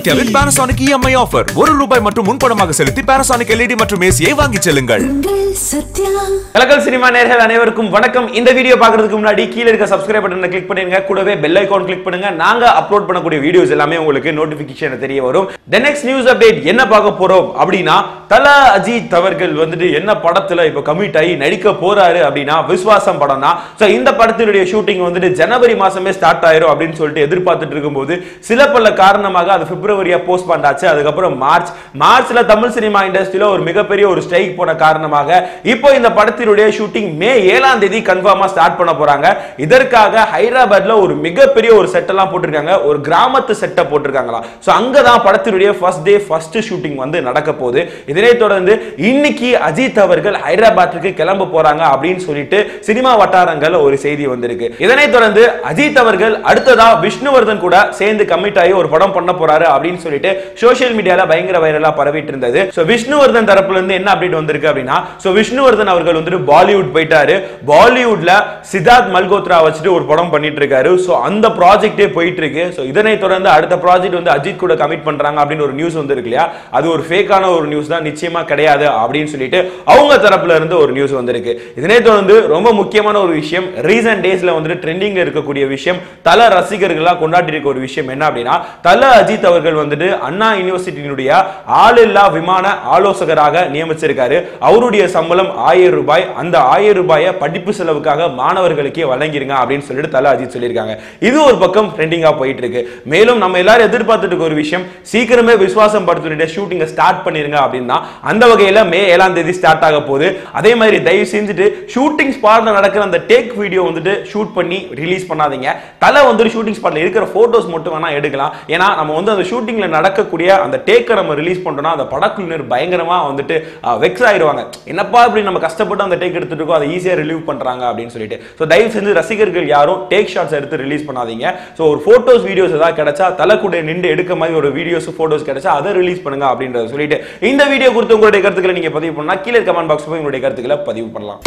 சத்யாவின் Panasonic EMI offer ஒரு ரூபாய் மற்றும் முன்பணமாக செலுத்தி பானாசோனிக் எல்இடி மற்றும் ஏசியை வாங்கிச் செல்லுங்கள். கலக்கல் சினிமா நேர்கள் அனைவருக்கும் வணக்கம். இந்த வீடியோ பார்க்கறதுக்கு முன்னாடி கீழே இருக்க சப்ஸ்கிரைப் பட்டனை கிளிக் பண்ணிருங்க கூடவே பெல் ஐகான் கிளிக் பண்ணுங்க. நாங்க அப்லோட் பண்ணக்கூடிய வீடியோஸ் எல்லாமே உங்களுக்கு நோட்டிபிகேஷன் தெரிய வரும். த நெக்ஸ்ட் நியூஸ் அப்டேட் என்ன பார்க்க போறோம் அப்படின்னா தல அஜித் அவர்கள் வந்துட்டு என்ன படத்துல இப்ப கமிட் ஆகி நடிக்க போறாரு அப்படின்னா விஸ்வாசம் படம் தான் ஸோ இந்த படத்தினுடைய ஷூட்டிங் வந்துட்டு ஜனவரி மாசமே ஸ்டார்ட் ஆயிரும் அப்படின்னு சொல்லிட்டு எதிர்பார்த்துட்டு இருக்கும்போது சில பல காரணமாக அது பிப்ரவரியா போஸ்ட் பண்ணாச்சு அதுக்கப்புறம் மார்ச் மார்ச்ல தமிழ் சினிமா இண்டஸ்ட்ரியில ஒரு மிகப்பெரிய ஒரு ஸ்ட்ரைக் போன காரணமாக இப்போ இந்த படத்தினுடைய ஷூட்டிங் மே ஏழாம் தேதி கன்ஃபார்மா ஸ்டார்ட் பண்ண போறாங்க. இதற்காக ஹைதராபாத்ல ஒரு மிகப்பெரிய ஒரு செட் எல்லாம் போட்டிருக்காங்க. ஒரு கிராமத்து செட்டை போட்டிருக்காங்களா ஸோ அங்கதான் படத்தினுடைய ஃபர்ஸ்ட் டே ஃபர்ஸ்ட் ஷூட்டிங் வந்து நடக்க போகுது. இதனைத் தொடர்ந்து இன்னைக்கு அஜித் அவர்கள் ஹைதராபாத்துக்கு கிளம்ப போறாங்க அப்படின்னு சொல்லிட்டு சினிமா வட்டாரங்கள் ஒரு செய்தி வந்திருக்கு. இதனைத் தொடர்ந்து அஜித் அவர்கள் அடுத்ததா விஷ்ணுவர்தன் கூட சேர்ந்து கமிட் ஆகி ஒரு படம் பண்ண போறாரு அப்படின்னு சொல்லிட்டு சோசியல் மீடியால பயங்கர வைரலா பரவிட்டு இருந்தது. சோ விஷ்ணுவர்தன் தரப்புல இருந்து என்ன அப்டேட் வந்திருக்கு அப்படின்னா சோ விஷ்ணுவர்தன் அவர்கள் வந்துட்டு பாலிவுட் போயிட்டாரு. பாலிவுட்ல சித்தார்த் மல்கோத்ரா வச்சுட்டு ஒரு படம் பண்ணிட்டு இருக்காரு. சோ அந்த ப்ராஜெக்டே போயிட்டு இருக்கு. சோ இதனை தொடர்ந்து அடுத்த ப்ராஜெக்ட் வந்து அஜித் கூட கமிட் பண்றாங்க அப்படின்னு ஒரு நியூஸ் வந்திருக்கு இல்லையா? அது ஒரு ஃபேக்கான ஒரு நியூஸ் தான். நிச்சயமா கிடையாது அப்படின்னு சொல்லிட்டு அவங்க தரப்புல இருந்து ஒரு நியூஸ் வந்திருக்கு. இதனை தொடர்ந்து ரொம்ப முக்கியமான ஒரு விஷயம் ரீசன்ட் டேஸ்ல வந்துட்டு ட்ரெண்டிங்ல இருக்கக்கூடிய விஷயம் தல ரசிகர்களா கொண்டாடி இருக்க ஒரு விஷயம் என்ன அப்படின்னா தல அஜித் அவர்கள் வந்துட்டு அண்ணா யூனிவர்சிட்டியினுடைய ஆளில்லா விமான ஆலோசகராக நியமிச்சிருக்காரு. அவருடைய சம்பளம் ஆயிரம் ரூபாய். அந்த ஆயிரம் ரூபாயை படிப்பு செலவுக்காக மாணவர்களுக்கே வழங்கிருங்க அப்படின்னு சொல்லிட்டு தல அஜித் சொல்லியிருக்காங்க. இது ஒரு பக்கம் ட்ரெண்டிங்கா போயிட்டு இருக்கு. மேலும் நம்ம எல்லாரும் எதிர்பார்த்துட்டு இருக்க ஒரு விஷயம் சீக்கிரமே விசுவாசம் படத்தினுடைய ஷூட்டிங்கை ஸ்டார்ட் பண்ணிருங்க அப்படின்னா அந்த வகையில மே ஏழாம் தேதி ஸ்டார்ட் ஆக போகுது. அதே மாதிரி தயவு செஞ்சுட்டு ஷூட்டிங் ஸ்பாட்ல நடக்கிற அந்த டேக் வீடியோ வந்துட்டு ஷூட் பண்ணி ரிலீஸ் பண்ணாதீங்க. தலை வந்துட்டு ஷூட்டிங் ஸ்பாட்ல இருக்கிற போட்டோஸ் மட்டும் வேணா எடுக்கலாம். ஏன்னா நம்ம வந்து அந்த ஷூட்டிங்ல நடக்கக்கூடிய அந்த டேக்கை நம்ம ரிலீஸ் பண்ணுறோம்னா அந்த படக்குழுவினர் பயங்கரமா வந்துட்டு வெக்ஸ் ஆயிடுவாங்க என்னப்பா இப்படி நம்ம கஷ்டப்பட்டு அந்த டேக் எடுத்துட்டு இருக்கோம் அதை ஈஸியாக ரிலீவ் பண்றாங்க அப்படின்னு சொல்லிட்டு. ஸோ தயவு செஞ்சு ரசிகர்கள் யாரும் டேக் ஷாட்ஸ் எடுத்து ரிலீஸ் பண்ணாதீங்க. ஸோ ஒரு ஃபோட்டோஸ் வீடியோஸ் ஏதாவது கிடைச்சா தலை கூட நின்று எடுக்க மாதிரி ஒரு வீடியோஸ் ஃபோட்டோஸ் கிடைச்சா அதை ரிலீஸ் பண்ணுங்க அப்படின்றத சொல்லிட்டு. இந்த வீடியோ கொடுத்து உங்களுடைய கருத்துக்களை நீங்க பதிவு பண்ணா கீழே கமெண்ட் பாக்ஸ் போய் உங்களுடைய கருத்துக்களை பதிவு பண்ணலாம்.